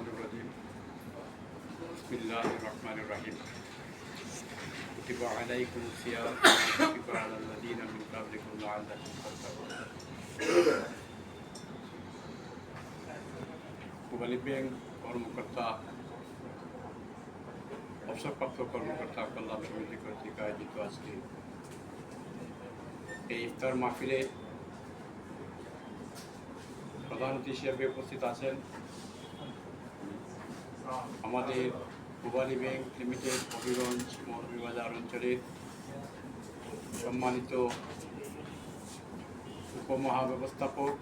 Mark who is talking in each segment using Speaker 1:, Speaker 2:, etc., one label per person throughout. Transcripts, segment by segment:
Speaker 1: الشيطان الرجيم بسم الله الرحمن الرحيم كتب عليكم الصيام كما كتب على الذين من قبلكم لعلكم تتقون কুবালি bank কর্মকর্তা অবসরপ্রাপ্ত কর্মকর্তা কল্যাণ সমিতি কর্তৃক আয়োজিত আজকে এই ইফতার মাহফিলে প্রধান অতিথি হিসেবে উপস্থিত আছেন আমাদের কুবালি ব্যাংক লিমিটেড, হবিগঞ্জ, মৌলভীবাজার অঞ্চলের সম্মানিত উপমহাব্যবস্থাপক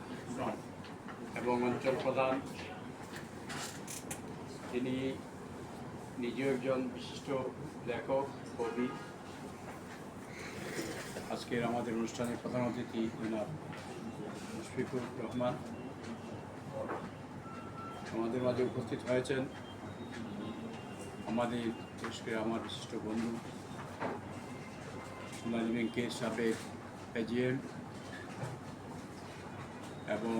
Speaker 1: এবং অঞ্চল প্রধান। তিনি নিজেও একজন বিশিষ্ট লেখক, কবি। আজকের আমাদের অনুষ্ঠানের প্রধান অতিথি জনাব মুশফিকুর রহমান। আমাদের মাঝে উপস্থিত হয়েছেন আমাদের দেশকে আমার বিশিষ্ট বন্ধু সোনালী ব্যাংকের সাবেক এজিএম এবং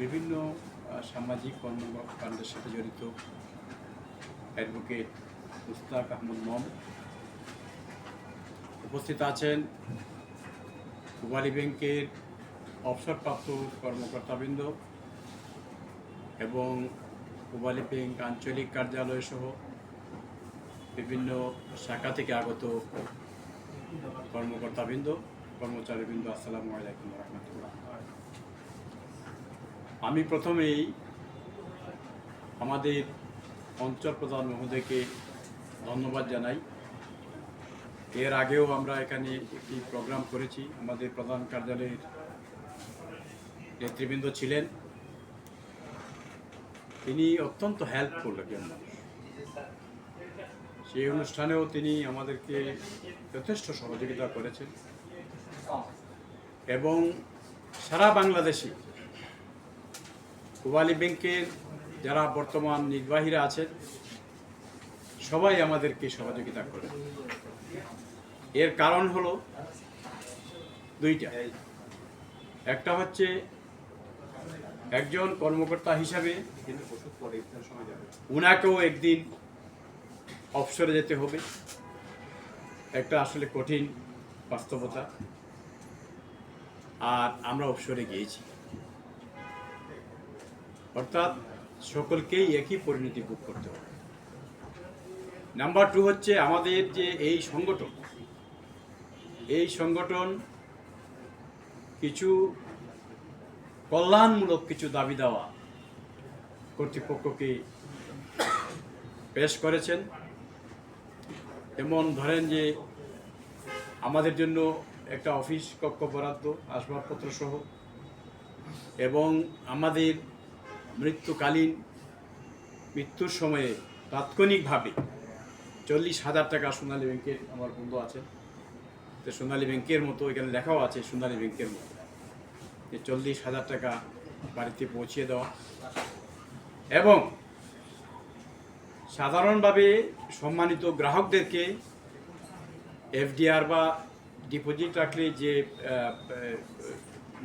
Speaker 1: বিভিন্ন সামাজিক কর্মকাণ্ডের সাথে জড়িত অ্যাডভোকেট মুস্তাক আহমদ মম উপস্থিত আছেন। কুমারী ব্যাংকের অবসরপ্রাপ্ত কর্মকর্তাবৃন্দ এবং কুমারী ব্যাংক আঞ্চলিক কার্যালয় সহ বিভিন্ন শাখা থেকে আগত কর্মকর্তাবৃন্দ, কর্মচারীবৃন্দ, আসসালামু আলাইকুম রহমতুল্লাহ আমি প্রথমেই আমাদের অঞ্চল প্রধান মহোদয়কে ধন্যবাদ জানাই। এর আগেও আমরা এখানে একটি প্রোগ্রাম করেছি। আমাদের প্রধান কার্যালয়ের নেতৃবৃন্দ ছিলেন। তিনি অত্যন্ত হেল্পফুল একজন মানুষ। সেই অনুষ্ঠানেও তিনি আমাদেরকে যথেষ্ট সহযোগিতা করেছেন। এবং সারা বাংলাদেশে কুবালি ব্যাংকের যারা বর্তমান নির্বাহীরা আছেন সবাই আমাদেরকে সহযোগিতা করে এর কারণ হলো দুইটা। একটা হচ্ছে একজন কর্মকর্তা হিসাবে উনাকেও একদিন অবসরে যেতে হবে। একটা আসলে কঠিন বাস্তবতা। আর আমরা অবসরে গিয়েছি। অর্থাৎ সকলকেই একই পরিণতি ভোগ করতে হবে। নাম্বার টু হচ্ছে আমাদের যে এই সংগঠন। এই সংগঠন কিছু কল্যাণমূলক কিছু দাবি দেওয়া কর্তৃপক্ষকে পেশ করেছেন। যেমন ধরেন যে আমাদের জন্য একটা অফিস কক্ষ বরাদ্দ, আসবাবপত্র সহ, এবং আমাদের মৃত্যুকালীন মৃত্যুর সময়ে তাৎক্ষণিকভাবে চল্লিশ হাজার টাকা সোনালী ব্যাংকের আমার বন্ধু আছে। তো সোনালী ব্যাংকের মতো এখানে লেখাও আছে, সোনালী ব্যাংকের মতো। যে চল্লিশ হাজার টাকা বাড়িতে পৌঁছিয়ে দেওয়া। এবং সাধারণভাবে সম্মানিত গ্রাহকদেরকে এফডিআর বা ডিপোজিট রাখলে যে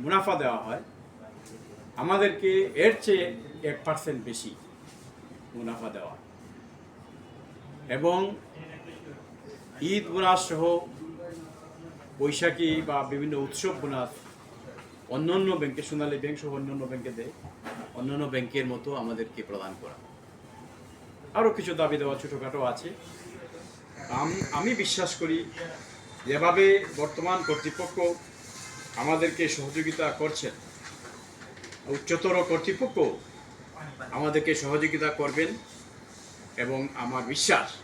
Speaker 1: মুনাফা দেওয়া হয়, আমাদেরকে এর চেয়ে এক পার্সেন্ট বেশি মুনাফা দেওয়া এবং ঈদ বোনাস সহ বৈশাখী বা বিভিন্ন উৎসব বোনাস অন্যান্য ব্যাংকে, সোনালী ব্যাংক সহ অন্যান্য ব্যাংকে দেয়, অন্যান্য ব্যাংকের মতো আমাদেরকে প্রদান করা আরও কিছু দাবি দেওয়া ছোটোখাটো আছে। আম- বিশ্বাস করি যেভাবে বর্তমান কর্তৃপক্ষ আমাদেরকে সহযোগিতা করছেন, উচ্চতর কর্তৃপক্ষ আমাদেরকে সহযোগিতা করবেন এবং আমার বিশ্বাস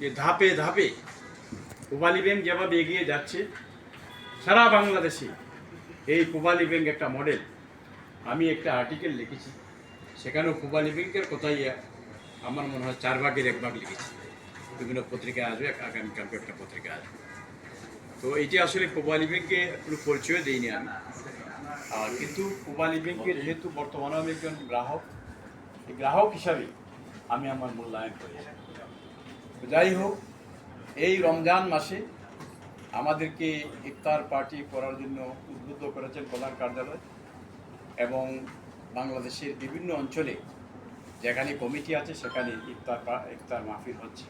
Speaker 1: যে ধাপে ধাপে পুবালি ব্যাংক যেভাবে এগিয়ে যাচ্ছে, সারা বাংলাদেশে এই পুবালি ব্যাংক একটা মডেল আমি একটা আর্টিকেল লিখেছি, সেখানেও পুবালি ব্যাংকের কথাই আমার মনে হয় চার ভাগের এক ভাগ লিখেছি। বিভিন্ন পত্রিকায় আসবে আগামীকালকে একটা পত্রিকা আসবে। তো এটি আসলে পুবালি ব্যাংকে কোনো পরিচয় দিইনি আমি। কিন্তু পুবালি ব্যাংকে যেহেতু বর্তমানে আমি একজন গ্রাহক গ্রাহক হিসাবে আমি আমার মূল্যায়ন করি। যাই হোক, এই রমজান মাসে আমাদেরকে ইফতার পার্টি করার জন্য উদ্বুদ্ধ করেছেন প্রধান কার্যালয় এবং বাংলাদেশের বিভিন্ন অঞ্চলে যেখানে কমিটি আছে, সেখানে ইফতার ইফতার মাহফিল হচ্ছে।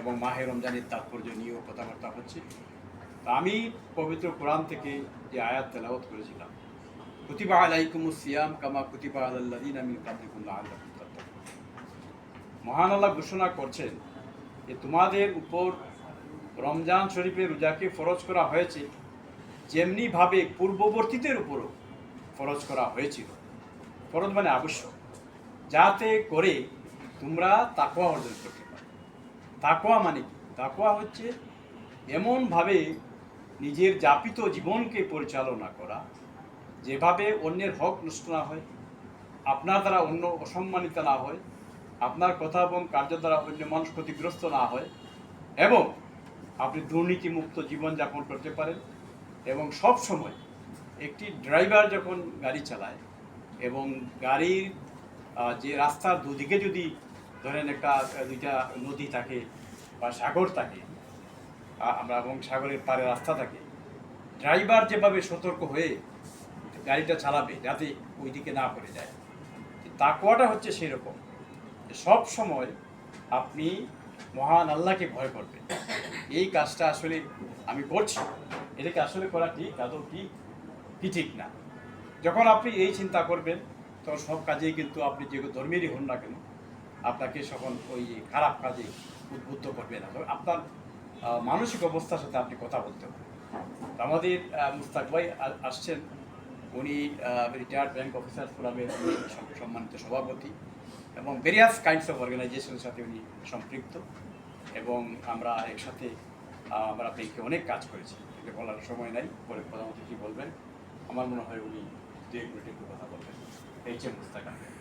Speaker 1: এবং মাহে রমজানের তাৎপর্য নিয়েও কথাবার্তা হচ্ছে। তা আমি পবিত্র কোরআন থেকে যে আয়াত তেলাওয়াত করেছিলাম, কুতিবা আলাইকুম সিয়াম কামা কুতিবা আলাল্লাদিন আমি লাআল্লাকুম তাত্তাকুন। মহান আল্লাহ ঘোষণা করছেন যে, তোমাদের উপর রমজান শরীফের রোজাকে ফরজ করা হয়েছে, যেমনিভাবে পূর্ববর্তীদের উপরও ফরজ করা হয়েছিল। ফরজ মানে আবশ্যক। যাতে করে তোমরা তাকোয়া অর্জন করতে পারো। তাকোয়া মানে কি? তাকওয়া হচ্ছে এমনভাবে নিজের যাপিত জীবনকে পরিচালনা করা, যেভাবে অন্যের হক নষ্ট না হয়, আপনার দ্বারা অন্য অসম্মানিত না হয়, আপনার কথা এবং কার্য দ্বারা অন্য মানুষ ক্ষতিগ্রস্ত না হয়, এবং আপনি দুর্নীতিমুক্ত জীবনযাপন করতে পারেন, এবং সব সময় একটি ড্রাইভার যখন গাড়ি চালায়, এবং গাড়ির যে রাস্তার দুদিকে যদি ধরেন একটা দুইটা নদী থাকে বা সাগর থাকে আমরা এবং সাগরের পারে রাস্তা থাকে, ড্রাইভার যেভাবে সতর্ক হয়ে গাড়িটা চালাবে, যাতে ওই দিকে না পড়ে যায় তাকুয়াটা হচ্ছে সেই রকম সব সময় আপনি মহান আল্লাহকে ভয় করবেন। এই কাজটা আসলে আমি করছি। এটাকে আসলে করা ঠিক, আদৌ ঠিক কি ঠিক না। যখন আপনি এই চিন্তা করবেন তখন সব কাজেই কিন্তু আপনি যে ধর্মেরই হন না কেন, আপনাকে তখন ওই খারাপ কাজে উদ্বুদ্ধ করবে না। আপনার মানসিক অবস্থার সাথে আপনি কথা বলতে তো আমাদের মুস্তাক ভাই আসছেন। উনি রিটায়ার্ড ব্যাংক অফিসার ফোরামের সম্মানিত সভাপতি এবং ভেরিয়াস কাইন্ডস অফ অর্গানাইজেশনের সাথে উনি সম্পৃক্ত এবং আমরা একসাথে আমরা ব্যাংকে অনেক কাজ করেছি। এটা বলার সময় নাই, পরে প্রধানমন্ত্রী কী বলবেন? আমার মনে হয় উনি দু এক মিনিট একটু কথা বলবেন। এই যে মুস্তাক আহমেদ